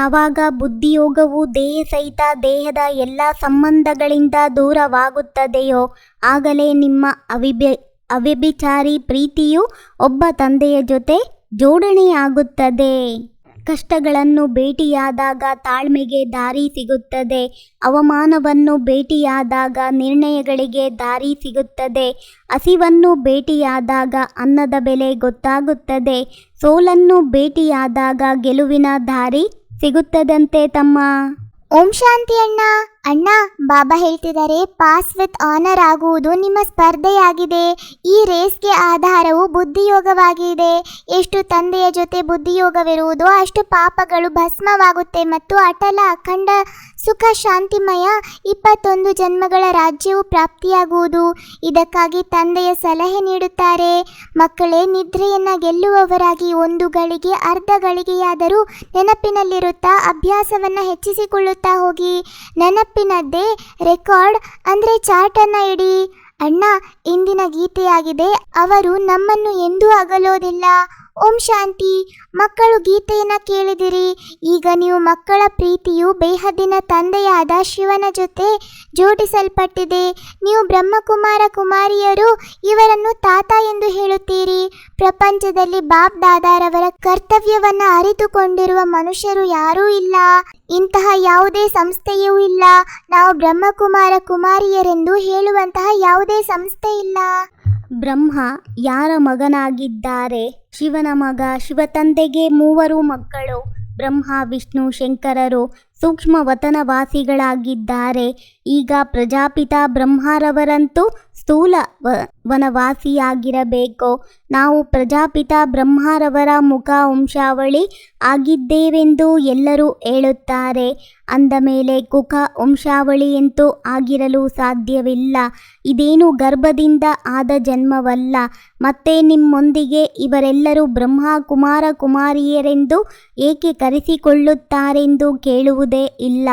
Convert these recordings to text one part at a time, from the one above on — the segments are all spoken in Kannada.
ಯಾವಾಗ ಬುದ್ಧಿಯೋಗವು ದೇಹ ಸಹಿತ ದೇಹದ ಎಲ್ಲ ಸಂಬಂಧಗಳಿಂದ ದೂರವಾಗುತ್ತದೆಯೋ, ಆಗಲೇ ನಿಮ್ಮ ಅವಿಭ್ಯ ಅವ್ಯಭಿಚಾರಿ ಪ್ರೀತಿಯು ಒಬ್ಬ ತಂದೆಯ ಜೊತೆ ಜೋಡಣೆಯಾಗುತ್ತದೆ. ಕಷ್ಟಗಳನ್ನು ಭೇಟಿಯಾದಾಗ ತಾಳ್ಮೆಗೆ ದಾರಿ ಸಿಗುತ್ತದೆ. ಅವಮಾನವನ್ನು ಭೇಟಿಯಾದಾಗ ನಿರ್ಣಯಗಳಿಗೆ ದಾರಿ ಸಿಗುತ್ತದೆ. ಹಸಿವನ್ನು ಭೇಟಿಯಾದಾಗ ಅನ್ನದ ಬೆಲೆ ಗೊತ್ತಾಗುತ್ತದೆ. ಸೋಲನ್ನು ಭೇಟಿಯಾದಾಗ ಗೆಲುವಿನ ದಾರಿ ಸಿಗುತ್ತದಂತೆ ತಮ್ಮ. ಓಂ ಶಾಂತಿ ಅಣ್ಣ. ಅಣ್ಣ, ಬಾಬಾ ಹೇಳ್ತಿದ್ದಾರೆ, ಪಾಸ್ ವಿತ್ ಆನರ್ ಆಗುವುದು ನಿಮ್ಮ ಸ್ಪರ್ಧೆಯಾಗಿದೆ. ಈ ರೇಸ್ಗೆ ಆಧಾರವು ಬುದ್ಧಿಯೋಗವಾಗಿದೆ. ಎಷ್ಟು ತಂದೆಯ ಜೊತೆ ಬುದ್ಧಿಯೋಗವಿರುವುದೋ ಅಷ್ಟು ಪಾಪಗಳು ಭಸ್ಮವಾಗುತ್ತೆ ಮತ್ತು ಅಟಲ, ಅಖಂಡ, ಸುಖ, ಶಾಂತಿಮಯ ಇಪ್ಪತ್ತೊಂದು ಜನ್ಮಗಳ ರಾಜ್ಯವು ಪ್ರಾಪ್ತಿಯಾಗುವುದು. ಇದಕ್ಕಾಗಿ ತಂದೆಯ ಸಲಹೆ ನೀಡುತ್ತಾರೆ. ಮಕ್ಕಳೇ, ನಿದ್ರೆಯನ್ನು ಗೆಲ್ಲುವವರಾಗಿ ಒಂದು ಗಳಿಗೆ, ಅರ್ಧ ಗಳಿಗೆಯಾದರೂ ನೆನಪಿನಲ್ಲಿರುತ್ತಾ ಅಭ್ಯಾಸವನ್ನು ಹೆಚ್ಚಿಸಿಕೊಳ್ಳುತ್ತಾ ಹೋಗಿ. ನೆನಪಿನದ್ದೇ ರೆಕಾರ್ಡ್ ಅಂದ್ರೆ ಚಾರ್ಟನ್ನ ಇಡಿ ಅಣ್ಣ ಇಂದಿನ ಗೀತೆಯಾಗಿದೆ. ಅವರು ನಮ್ಮನ್ನು ಎಂದೂ ಅಗಲೋದಿಲ್ಲ. ಓಂ ಶಾಂತಿ. ಮಕ್ಕಳು ಗೀತೆಯನ್ನು ಕೇಳಿದಿರಿ. ಈಗ ನೀವು ಮಕ್ಕಳ ಪ್ರೀತಿಯು ಬೇಹದ್ದಿನ ತಂದೆಯಾದ ಶಿವನ ಜೊತೆ ಜೋಡಿಸಲ್ಪಟ್ಟಿದೆ. ನೀವು ಬ್ರಹ್ಮಕುಮಾರ ಕುಮಾರಿಯರು, ಇವರನ್ನು ತಾತ ಎಂದು ಹೇಳುತ್ತೀರಿ. ಪ್ರಪಂಚದಲ್ಲಿ ಬಾಬ್ ದಾದಾರವರ ಕರ್ತವ್ಯವನ್ನ ಅರಿತುಕೊಂಡಿರುವ ಮನುಷ್ಯರು ಯಾರೂ ಇಲ್ಲ. ಇಂತಹ ಯಾವುದೇ ಸಂಸ್ಥೆಯೂ ಇಲ್ಲ. ನಾವು ಬ್ರಹ್ಮಕುಮಾರ ಕುಮಾರಿಯರೆಂದು ಹೇಳುವಂತಹ ಯಾವುದೇ ಸಂಸ್ಥೆ ಇಲ್ಲ. ಬ್ರಹ್ಮ ಯಾರ ಮಗನಾಗಿದ್ದಾರೆ? ಶಿವನ ಮಗ ಶಿವತಂದೆಗೆ ಮೂವರು ಮಕ್ಕಳು. ಬ್ರಹ್ಮ ವಿಷ್ಣು ಶಂಕರರು ಸೂಕ್ಷ್ಮ ವತನವಾಸಿಗಳಾಗಿದ್ದಾರೆ ಈಗ ಪ್ರಜಾಪಿತ ಬ್ರಹ್ಮರವರಂತೂ ಸ್ಥೂಲ ವನವಾಸಿಯಾಗಿರಬೇಕು? ನಾವು ಪ್ರಜಾಪಿತ ಬ್ರಹ್ಮರವರ ಮುಖ ವಂಶಾವಳಿ ಆಗಿದ್ದೇವೆಂದು ಎಲ್ಲರೂ ಹೇಳುತ್ತಾರೆ. ಅಂದ ಮೇಲೆ ಕುಖ ವಂಶಾವಳಿಯಂತೂ ಆಗಿರಲು ಸಾಧ್ಯವಿಲ್ಲ. ಇದೇನು ಗರ್ಭದಿಂದ ಆದ ಜನ್ಮವಲ್ಲ. ಮತ್ತೆ ನಿಮ್ಮೊಂದಿಗೆ ಇವರೆಲ್ಲರೂ ಬ್ರಹ್ಮ ಕುಮಾರ ಕುಮಾರಿಯರೆಂದು ಏಕೆ ಕರೆಸಿಕೊಳ್ಳುತ್ತಾರೆಂದು ಕೇಳುವುದೇ ಇಲ್ಲ.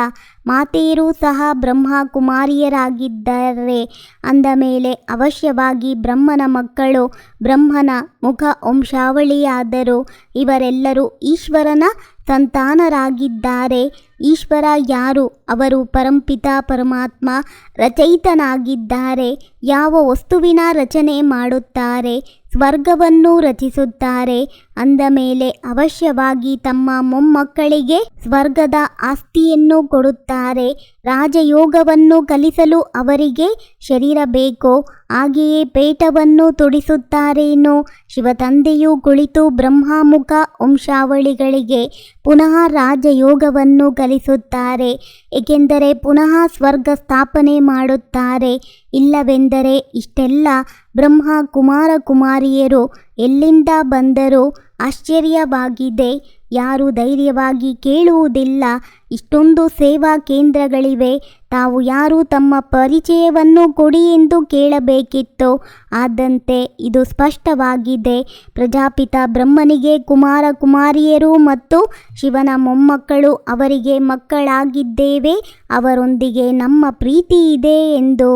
ಮಾತೆಯರು ಸಹ ಬ್ರಹ್ಮ ಕುಮಾರಿಯರಾಗಿದ್ದಾರೆ ಅಂದ ಮೇಲೆ ಅವಶ್ಯವಾಗಿ ಬ್ರಹ್ಮನ ಮಕ್ಕಳು ಬ್ರಹ್ಮನ ಮುಖ ವಂಶಾವಳಿಯಾದರು ಇವರೆಲ್ಲರೂ ಈಶ್ವರನ ಸಂತಾನರಾಗಿದ್ದಾರೆ. ಈಶ್ವರ ಯಾರು? ಅವರು ಪರಂಪಿತ, ಪರಮಾತ್ಮ, ರಚಯಿತನಾಗಿದ್ದಾರೆ. ಯಾವ ವಸ್ತುವಿನ ರಚನೆ ಮಾಡುತ್ತಾರೆ, ಸ್ವರ್ಗವನ್ನು ರಚಿಸುತ್ತಾರೆ, ಅಂದ ಮೇಲೆ ಅವಶ್ಯವಾಗಿ ತಮ್ಮ ಮೊಮ್ಮಕ್ಕಳಿಗೆ ಸ್ವರ್ಗದ ಆಸ್ತಿಯನ್ನು ಕೊಡುತ್ತಾರೆ. ರಾಜಯೋಗವನ್ನು ಕಲಿಸಲು ಅವರಿಗೆ ಶರೀರ ಬೇಕು, ಹಾಗೆಯೇ ಪೇಟವನ್ನು ತೊಡಿಸುತ್ತಾರೇನೋ? ಶಿವತಂದೆಯು ಕುಳಿತು ಬ್ರಹ್ಮಾಮುಖ ವಂಶಾವಳಿಗಳಿಗೆ ಪುನಃ ರಾಜಯೋಗವನ್ನು ಕಲಿಸುತ್ತಾರೆ ಏಕೆಂದರೆ ಪುನಃ ಸ್ವರ್ಗ ಸ್ಥಾಪನೆ ಮಾಡುತ್ತಾರೆ. ಇಲ್ಲವೆಂದರೆ ಇಷ್ಟೆಲ್ಲ ಬ್ರಹ್ಮ ಕುಮಾರ ಕುಮಾರಿಯರು ಎಲ್ಲಿಂದ ಬಂದರೂ ಆಶ್ಚರ್ಯವಾಗಿದೆ. ಯಾರು ಧೈರ್ಯವಾಗಿ ಕೇಳುವುದಿಲ್ಲ. ಇಷ್ಟೊಂದು ಸೇವಾ ಕೇಂದ್ರಗಳಿವೆ. ತಾವು ಯಾರು ತಮ್ಮ ಪರಿಚಯವನ್ನು ಕೊಡಿ ಎಂದು ಕೇಳಬೇಕಿತ್ತು. ಆದಂತೆ ಇದು ಸ್ಪಷ್ಟವಾಗಿದೆ. ಪ್ರಜಾಪಿತ ಬ್ರಹ್ಮನಿಗೆ ಕುಮಾರ ಕುಮಾರಿಯರು ಮತ್ತು ಶಿವನ ಮೊಮ್ಮಕ್ಕಳು ಅವರಿಗೆ ಮಕ್ಕಳಾಗಿದ್ದೇವೆ. ಅವರೊಂದಿಗೆ ನಮ್ಮ ಪ್ರೀತಿ ಇದೆ ಎಂದು.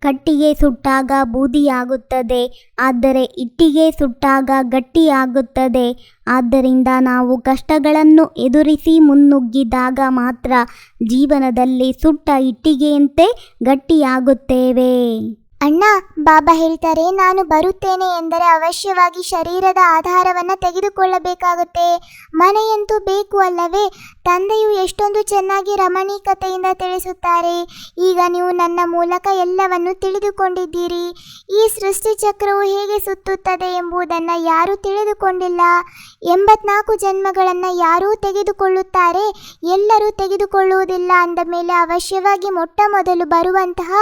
ಕಟ್ಟಿಗೆ ಸುಟ್ಟಾಗ ಬೂದಿಯಾಗುತ್ತದೆ. ಆದರೆ ಇಟ್ಟಿಗೆ ಸುಟ್ಟಾಗ ಗಟ್ಟಿಯಾಗುತ್ತದೆ. ಆದ್ದರಿಂದ ನಾವು ಕಷ್ಟಗಳನ್ನು ಎದುರಿಸಿ ಮುನ್ನುಗ್ಗಿದಾಗ ಮಾತ್ರ ಜೀವನದಲ್ಲಿ ಸುಟ್ಟ ಇಟ್ಟಿಗೆಯಂತೆ ಗಟ್ಟಿಯಾಗುತ್ತೇವೆ. ಅಣ್ಣ, ಬಾಬಾ ಹೇಳ್ತಾರೆ, ನಾನು ಬರುತ್ತೇನೆ ಎಂದರೆ ಅವಶ್ಯವಾಗಿ ಶರೀರದ ಆಧಾರವನ್ನು ತೆಗೆದುಕೊಳ್ಳಬೇಕಾಗುತ್ತೆ. ಮನೆಯಂತೂ ಬೇಕು ಅಲ್ಲವೇ? ತಂದೆಯು ಎಷ್ಟೊಂದು ಚೆನ್ನಾಗಿ ರಮಣೀಕತೆಯಿಂದ ತಿಳಿಸುತ್ತಾರೆ. ಈಗ ನೀವು ನನ್ನ ಮೂಲಕ ಎಲ್ಲವನ್ನು ತಿಳಿದುಕೊಂಡಿದ್ದೀರಿ. ಈ ಸೃಷ್ಟಿ ಚಕ್ರವು ಹೇಗೆ ಸುತ್ತುತ್ತದೆ ಎಂಬುದನ್ನು ಯಾರೂ ತಿಳಿದುಕೊಂಡಿಲ್ಲ. ಎಂಬತ್ನಾಲ್ಕು ಜನ್ಮಗಳನ್ನು ಯಾರೂ ತೆಗೆದುಕೊಳ್ಳುತ್ತಾರೆ, ಎಲ್ಲರೂ ತೆಗೆದುಕೊಳ್ಳುವುದಿಲ್ಲ ಅಂದ ಮೇಲೆ ಅವಶ್ಯವಾಗಿ ಮೊಟ್ಟ ಮೊದಲು ಬರುವಂತಹ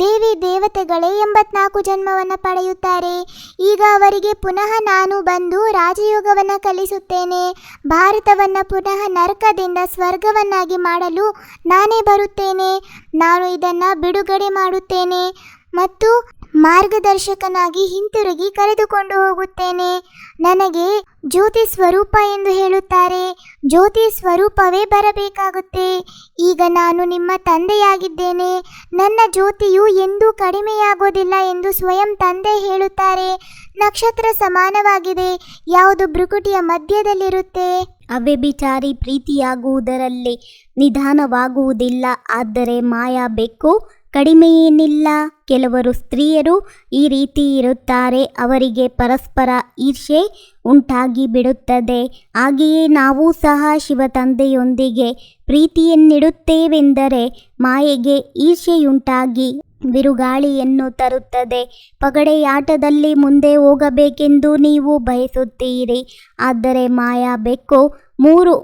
ದೇವಿ ದೇವತೆಗಳೇ ಎಂಬತ್ನಾಲ್ಕು ಜನ್ಮವನ್ನು ಪಡೆಯುತ್ತಾರೆ. ಈಗ ಅವರಿಗೆ ಪುನಃ ನಾನು ಬಂದು ರಾಜಯೋಗವನ್ನು ಕಲಿಸುತ್ತೇನೆ. ಭಾರತವನ್ನು ಪುನಃ ನರಕದಿಂದ ಸ್ವರ್ಗವನ್ನಾಗಿ ಮಾಡಲು ನಾನೇ ಬರುತ್ತೇನೆ. ನಾನು ಇದನ್ನು ಬಿಡುಗಡೆ ಮಾಡುತ್ತೇನೆ. ಮತ್ತು ಮಾರ್ಗದರ್ಶಕನಾಗಿ ಹಿಂತಿರುಗಿ ಕರೆದುಕೊಂಡು ಹೋಗುತ್ತೇನೆ. ನನಗೆ ಜ್ಯೋತಿ ಸ್ವರೂಪ ಎಂದು ಹೇಳುತ್ತಾರೆ. ಜ್ಯೋತಿ ಸ್ವರೂಪವೇ ಬರಬೇಕಾಗುತ್ತೆ. ಈಗ ನಾನು ನಿಮ್ಮ ತಂದೆಯಾಗಿದ್ದೇನೆ. ನನ್ನ ಜ್ಯೋತಿಯು ಎಂದೂ ಕಡಿಮೆಯಾಗೋದಿಲ್ಲ ಎಂದು ಸ್ವಯಂ ತಂದೆ ಹೇಳುತ್ತಾರೆ. ನಕ್ಷತ್ರ ಸಮಾನವಾಗಿದೆ. ಯಾವುದು ಭ್ರುಕುಟಿಯ ಮಧ್ಯದಲ್ಲಿರುತ್ತೆ? ಅವ್ಯಭಿಚಾರಿ ಪ್ರೀತಿಯಾಗುವುದರಲ್ಲಿ ನಿಧಾನವಾಗುವುದಿಲ್ಲ. ಆದರೆ ಮಾಯಾ ಬೆಕ್ಕು ಕಡಿಮೆಯೇನಿಲ್ಲ. ಕೆಲವರು ಸ್ತ್ರೀಯರು ಈ ರೀತಿ ಇರುತ್ತಾರೆ. ಅವರಿಗೆ ಪರಸ್ಪರ ಈರ್ಷೆ ಉಂಟಾಗಿ ಬಿಡುತ್ತದೆ ಹಾಗೆಯೇ ನಾವು ಸಹ ಶಿವ ತಂದೆಯೊಂದಿಗೆ ಪ್ರೀತಿಯನ್ನಿಡುತ್ತೇವೆಂದರೆ ಮಾಯೆಗೆ ಈರ್ಷೆಯುಂಟಾಗಿ ಬಿರುಗಾಳಿಯನ್ನು ತರುತ್ತದೆ. ಪಗಡೆಯಾಟದಲ್ಲಿ ಮುಂದೆ ಹೋಗಬೇಕೆಂದು ನೀವು ಬಯಸುತ್ತೀರಿ. ಆದರೆ ಮಾಯಾ ಬೆಕ್ಕು ಮೂರು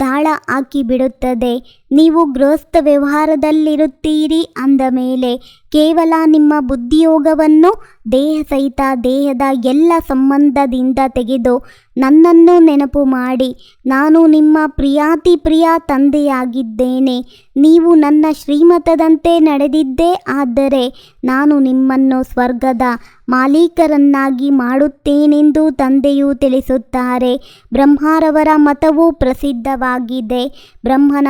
ದಾಳ ಹಾಕಿ ಬಿಡುತ್ತದೆ ನೀವು ಗೃಹಸ್ಥ ವ್ಯವಹಾರದಲ್ಲಿರುತ್ತೀರಿ ಅಂದ ಮೇಲೆ ಕೇವಲ ನಿಮ್ಮ ಬುದ್ಧಿಯೋಗವನ್ನು ದೇಹ ಸಹಿತ ದೇಹದ ಎಲ್ಲ ಸಂಬಂಧದಿಂದ ತೆಗೆದು ನನ್ನನ್ನು ನೆನಪು ಮಾಡಿ ನಾನು ನಿಮ್ಮ ಪ್ರಿಯಾತಿ ಪ್ರಿಯ ತಂದೆಯಾಗಿದ್ದೇನೆ. ನೀವು ನನ್ನ ಶ್ರೀಮತದಂತೆ ನಡೆದಿದ್ದೇ ಆದರೆ ನಾನು ನಿಮ್ಮನ್ನು ಸ್ವರ್ಗದ ಮಾಲೀಕರನ್ನಾಗಿ ಮಾಡುತ್ತೇನೆಂದು ತಂದೆಯು ತಿಳಿಸುತ್ತಾರೆ. ಬ್ರಹ್ಮಾರವರ ಮತವು ಪ್ರಸಿದ್ಧವಾಗಿದೆ. ಬ್ರಹ್ಮನ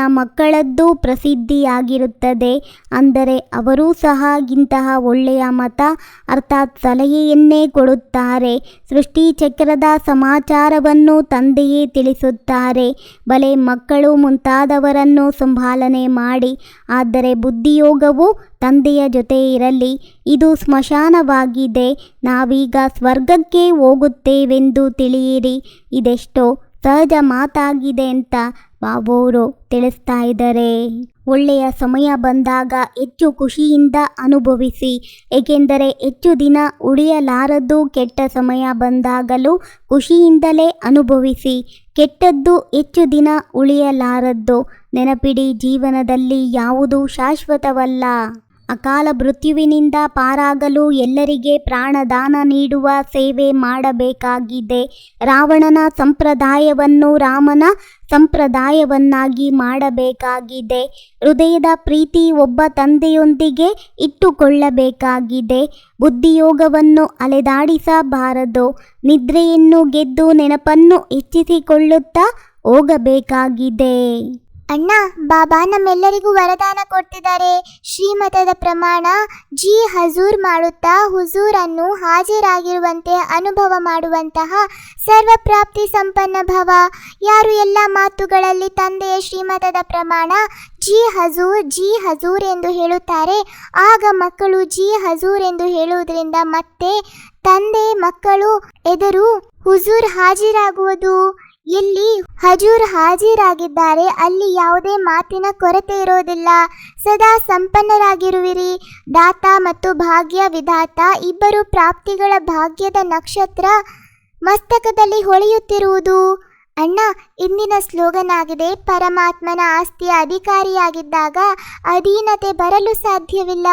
ಮಕ್ಕಳದ್ದು ಪ್ರಸಿದ್ಧಿಯಾಗಿರುತ್ತದೆ. ಅಂದರೆ ಅವರೂ ಸಹ ಇಂತಹ ಒಳ್ಳೆಯ ಮತ, ಅರ್ಥಾತ್ ಸಲಹೆಯನ್ನೇ ಕೊಡುತ್ತಾರೆ. ಸೃಷ್ಟಿ ಚಕ್ರದ ಸಮಾಚಾರವನ್ನು ತಂದೆಯೇ ತಿಳಿಸುತ್ತಾರೆ. ಬಲೆ ಮಕ್ಕಳು ಮುಂತಾದವರನ್ನು ಸಂಭಾಲನೆ ಮಾಡಿ, ಆದರೆ ಬುದ್ಧಿಯೋಗವು ತಂದೆಯ ಜೊತೆ ಇರಲಿ. ಇದು ಸ್ಮಶಾನವಾಗಿದೆ. ನಾವೀಗ ಸ್ವರ್ಗಕ್ಕೆ ಹೋಗುತ್ತೇವೆಂದು ತಿಳಿಯಿರಿ. ಇದೆಷ್ಟೋ ಸಹಜ ಮಾತಾಗಿದೆ ಅಂತ ಬಾಬೋರು ತಿಳಿಸ್ತಾ ಇದ್ದಾರೆ. ಒಳ್ಳೆಯ ಸಮಯ ಬಂದಾಗ ಹೆಚ್ಚು ಖುಷಿಯಿಂದ ಅನುಭವಿಸಿ. ಏಕೆಂದರೆ ಹೆಚ್ಚು ದಿನ ಉಳಿಯಲಾರದ್ದು ಕೆಟ್ಟ ಸಮಯ ಬಂದಾಗಲೂ ಖುಷಿಯಿಂದಲೇ ಅನುಭವಿಸಿ. ಕೆಟ್ಟದ್ದು ಹೆಚ್ಚು ದಿನ ಉಳಿಯಲಾರದ್ದು ನೆನಪಿಡಿ, ಜೀವನದಲ್ಲಿ ಯಾವುದೂ ಶಾಶ್ವತವಲ್ಲ. ಅಕಾಲ ಮೃತ್ಯುವಿನಿಂದ ಪಾರಾಗಲು ಎಲ್ಲರಿಗೆ ಪ್ರಾಣದಾನ ನೀಡುವ ಸೇವೆ ಮಾಡಬೇಕಾಗಿದೆ. ರಾವಣನ ಸಂಪ್ರದಾಯವನ್ನು ರಾಮನ ಸಂಪ್ರದಾಯವನ್ನಾಗಿ ಮಾಡಬೇಕಾಗಿದೆ. ಹೃದಯದ ಪ್ರೀತಿ ಒಬ್ಬ ತಂದೆಯೊಂದಿಗೆ ಇಟ್ಟುಕೊಳ್ಳಬೇಕಾಗಿದೆ. ಬುದ್ಧಿಯೋಗವನ್ನು ಅಲೆದಾಡಿಸಬಾರದು. ನಿದ್ರೆಯನ್ನು ಗೆದ್ದು ನೆನಪನ್ನು ಹೆಚ್ಚಿಸಿಕೊಳ್ಳುತ್ತಾ ಹೋಗಬೇಕಾಗಿದೆ. ಅಣ್ಣ, ಬಾಬಾ ನಮ್ಮೆಲ್ಲರಿಗೂ ವರದಾನ ಕೊಡ್ತಿದ್ದಾರೆ. ಶ್ರೀಮತದ ಪ್ರಮಾಣ ಜಿ ಹಜೂರ್ ಮಾಡುತ್ತಾ ಹುಜೂರನ್ನು ಹಾಜರಾಗಿರುವಂತೆ ಅನುಭವ ಮಾಡುವಂತಹ ಸರ್ವಪ್ರಾಪ್ತಿ ಸಂಪನ್ನ ಭವ. ಯಾರು ಎಲ್ಲ ಮಾತುಗಳಲ್ಲಿ ತಂದೆಯ ಶ್ರೀಮತದ ಪ್ರಮಾಣ ಜಿ ಹಜೂರ್ ಜಿ ಹಜೂರ್ ಎಂದು ಹೇಳುತ್ತಾರೆ, ಆಗ ಮಕ್ಕಳು ಜಿ ಹಜೂರ್ ಎಂದು ಹೇಳುವುದರಿಂದ ಮತ್ತೆ ತಂದೆ ಮಕ್ಕಳು, ಎದುರು ಹುಜೂರ್ ಹಾಜರಾಗುವುದು. ಎಲ್ಲಿ ಹಜೂರ್ ಹಾಜರಾಗಿದ್ದಾರೆ, ಅಲ್ಲಿ ಯಾವುದೇ ಮಾತಿನ ಕೊರತೆ ಇರೋದಿಲ್ಲ. ಸದಾ ಸಂಪನ್ನರಾಗಿರುವಿರಿ. ದಾತ ಮತ್ತು ಭಾಗ್ಯ ವಿಧಾತ ಇಬ್ಬರು ಪ್ರಾಪ್ತಿಗಳ ಭಾಗ್ಯದ ನಕ್ಷತ್ರ ಮಸ್ತಕದಲ್ಲಿ ಹೊಳೆಯುತ್ತಿರುವುದು. ಅಣ್ಣ, ಇಂದಿನ ಸ್ಲೋಗನ್ ಆಗಿದೆ ಪರಮಾತ್ಮನ ಆಸ್ತಿಯ ಅಧಿಕಾರಿಯಾಗಿದ್ದಾಗ ಅಧೀನತೆ ಬರಲು ಸಾಧ್ಯವಿಲ್ಲ.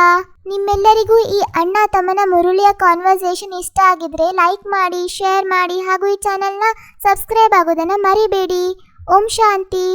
ನಿಮ್ಮೆಲ್ಲರಿಗೂ ಈ ಅಣ್ಣ ತಮ್ಮನ ಮುರುಳಿಯ ಕಾನ್ವರ್ಸೇಷನ್ ಇಷ್ಟ ಆಗಿದ್ರೆ ಲೈಕ್ ಮಾಡಿ ಶೇರ್ ಮಾಡಿ ಹಾಗೂ ಈ ಚಾನೆಲ್ನ ಸಬ್ಸ್ಕ್ರೈಬ್ ಆಗೋದನ್ನು ಮರಿಬೇಡಿ. ಓಂ ಶಾಂತಿ.